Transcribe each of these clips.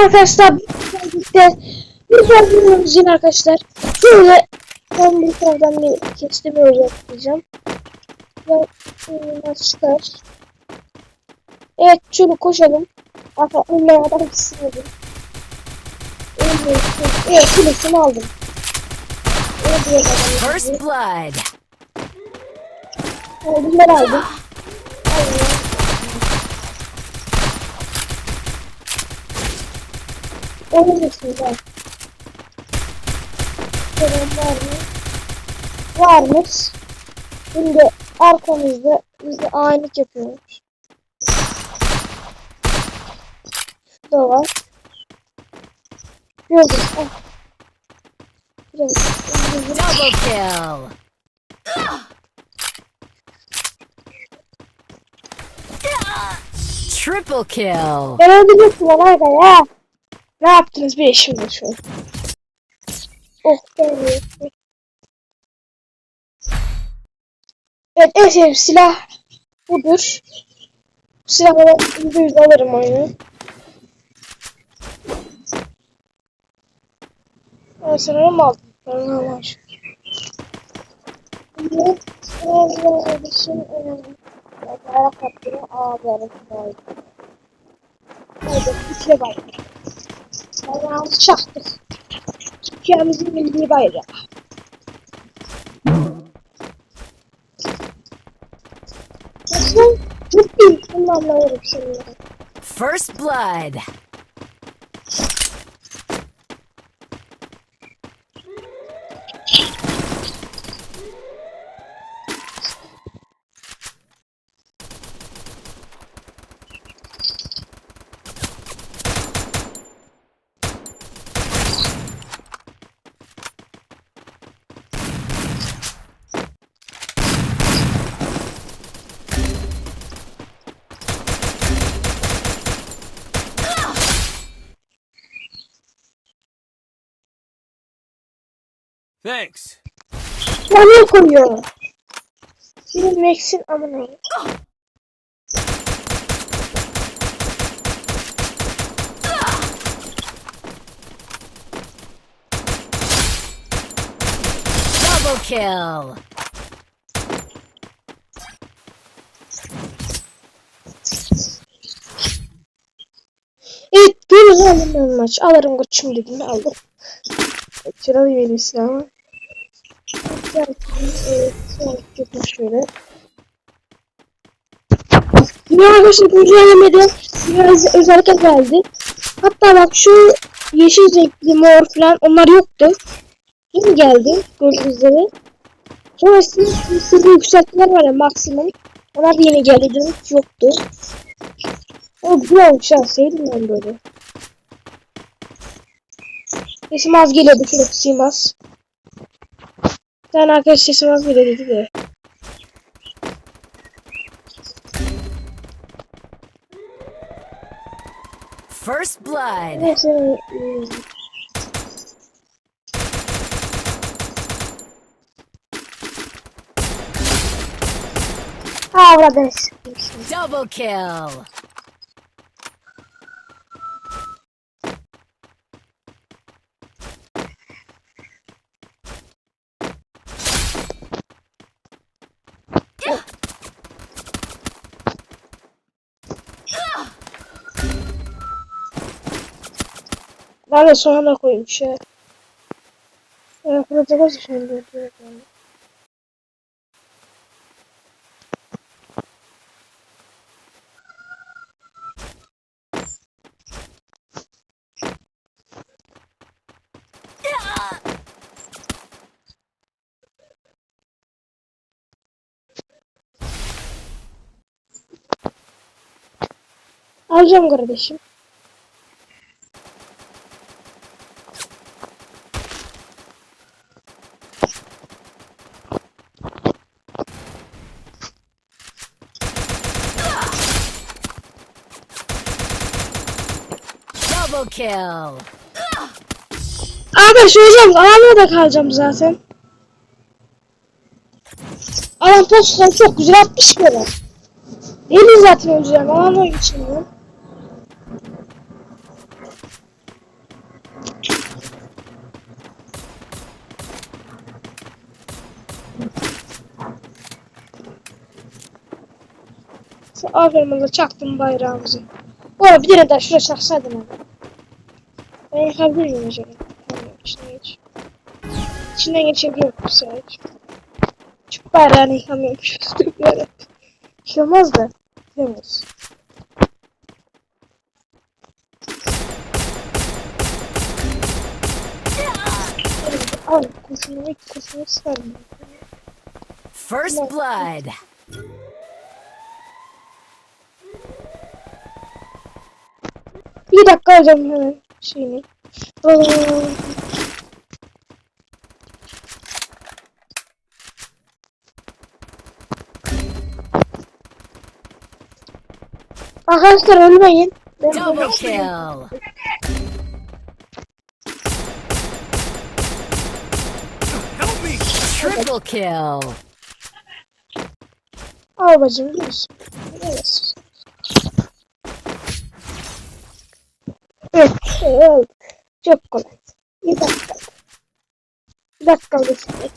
Arkadaşlar birlikte bir sorunumuz yine arkadaşlar. Şöyle ben bir yerden bir kestim öyle yapacağım. Ve çıkar. Evet şöyle koşalım. Arka önüne kadar gitsin Evet kulesini aldım. First blood. Aldım ben aldım. Aynen. Onu musun ben? Kerem var mı? Varmış. Şimdi arkamızda bize aylık yapıyormuş. Şurada var. Gördüm. Ah. Biraz. Double kill. Triple kill. Ben öldürecektim olayda ya. Ne yaptınız bir şu an? Oh be. Evet en sevdiğim silah budur. Bu silahla yüzde yüz alırım oyunu. Ben sanırım aldım? Ben almam. Şimdi biraz kardeşim önemli. Bayrak hattını A bayrak bayrak. Hadi bayrak. Bayrağımızı çaktık. Türkiye'mizin milli bayrağı. Mutluyum. Bunu anlıyorum seninle. First blood. Thanks. Nereye koyuyor? Senin Max'in amına. Double kill. Evet bir zamanından maç. Alırım koçum dedim aldım. Çıralı benim silahımı. Yapayım şöyle. Yine arkadaşlar güncellemede biraz özellikle geldi. Hatta bak şu yeşil renkli mor falan onlar yoktu. Yeni geldi gördüğünüz üzere. Sonrasında sırrı yükseltmeler var ya maksimum. Onlar da yeni geldi. Hiç yoktu. O güzel olmuş ha. Ben böyle. Sesim az geliyordu. Şöyle kısayım az. Bir tane arkadaş sesim az geliyor dedi de. First blood. Neyse. burada Double kill. Ben de sonra koymuş ya. Ya burada nasıl şimdi diyor yani. Alacağım kardeşim. Double kill. Arkadaş öleceğim. Alanla da kalacağım zaten. Alan postadan çok güzel atmış böyle. Deli zaten öleceğim. Alanla geçeyim Aferin Allah çaktım bayrağımızı. Bu arada bir tane daha şuraya çaksaydım. Abi. Ben yakabilir miyim acaba? Tamam, içine geç. İçinden geçebiliyor musun sadece? Çok bayrağını yıkamıyormuş. Yarabbim. Bir şey olmaz da. Yıkamıyoruz. Al kurşunu ve kurşunu sarma. First blood. Bir dakika alacağım hemen şeyini. Aa, Arkadaşlar ölmeyin. Double kill. Help me! Triple kill. Al bacım. Evet. Evet, evet. Çok kolay. Bir dakika. Bir dakika geçecek.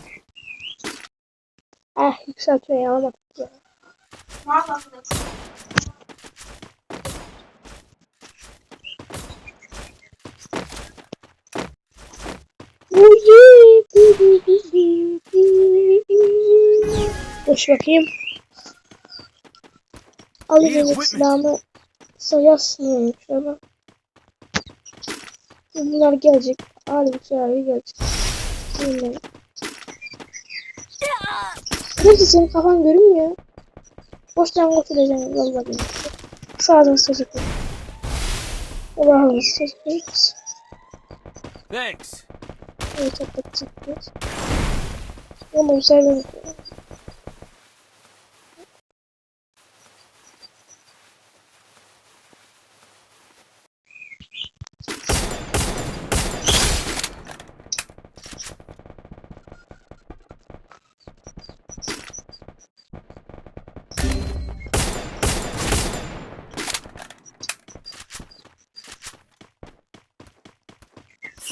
Ah yükseltmeyi alamadık ya. Boş bakayım. Silahımı sayasmıyorum şu an. Bunlar gelecek. Alim çağrı gelecek. Bilmiyorum. Neyse senin kafan görünmüyor. Boştan götüreceğim vallahi benim. Sağdan çocuklar. Allah'ım çocuklar. Thanks. Evet atlatacaklar. Ama güzel bir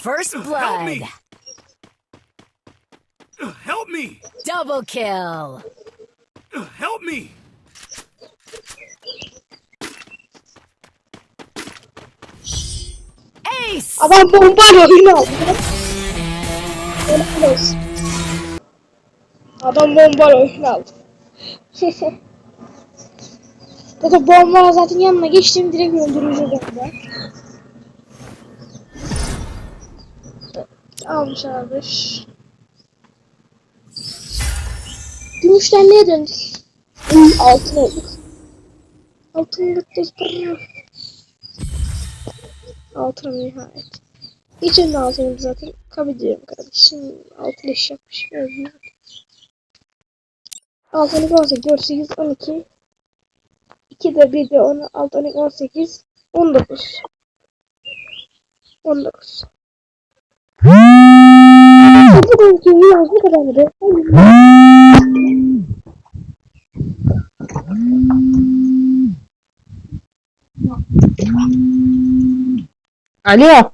First Help blood. me! Help me! Double kill. Help me! Ace. Adam bombayla aldı. Helal olsun. Adam bombayla oyunu aldı. Bu da bomba zaten yanına geçtim direkt öldürücü bomba. Almış abi. Gümüşten neye döndük? Altın olduk. Altın gittik. Altınım nihayet. İçinde altınım zaten. Kabul ediyorum kardeşim. Altın iş yapmış. Öyle. Altın 18, 4, 8, 12. 2 de 1 de 10, 6, 12, 18, 19. 19. Bu da ki yaz ne kadardı? Alo.